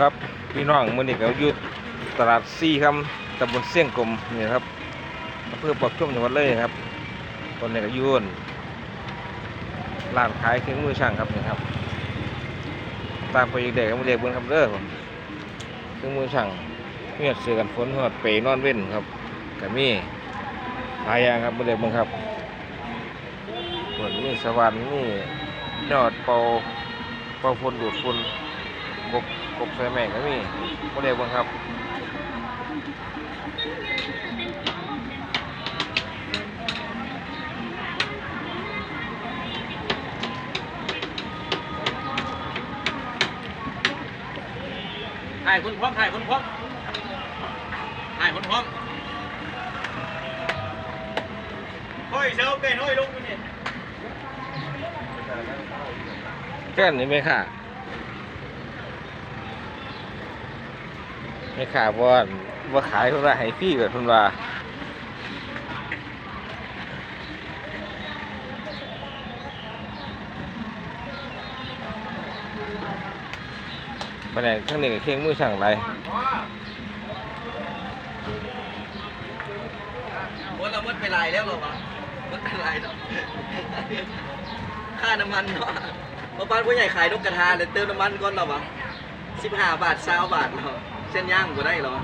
ครับพี่น้องมื้อนี้ก็อยู่ตลาดซีครับตำบลเสี่ยงกลมนี่ครับอำเภอปักชุ่มจังหวัดเลยครับตอนนี้ก็ยู่นร้านขายเครื่องมือช่างครับนี่ครับ ตามไปอีกเด็กก็มาเรียกเบิ่งครับเด้อผมเครื่องมือช่างเมีหอดเสือกันฝนหอดเปย์นอนเว้นครับก็มีหลายอย่างครับมาเรียกเบิ่งครับฝนมีสวรรค์มียอดเป่าเป่าฝนดูดฝนกบ กบใส่แม่งก็มีโมเดลบ้างครับถ่ายคนพร้อมถ่ายคนพร้อมถ่ายคนพร้อมเฮ้ยเซลเป็นเฮ้ยลงอยู่นี่แก้นนี่ไหมค่ะ ไม่ขาบว่าว่าขายคนละให้พี่แบบคนว่าไปไหนข้างนี้กับเคียงมือช่งไรวันเรามดไปลายแล้วหรอวะมดไปลายเนาะค่าน้ำมันเนาะมาบ้านผู้ใหญ่ขายนกกระทาเลยเติมน้ำมันก่อนหรอวะสิบห้าบาทสาบาทเนาะ เส้นย่างก็ได้เหรอ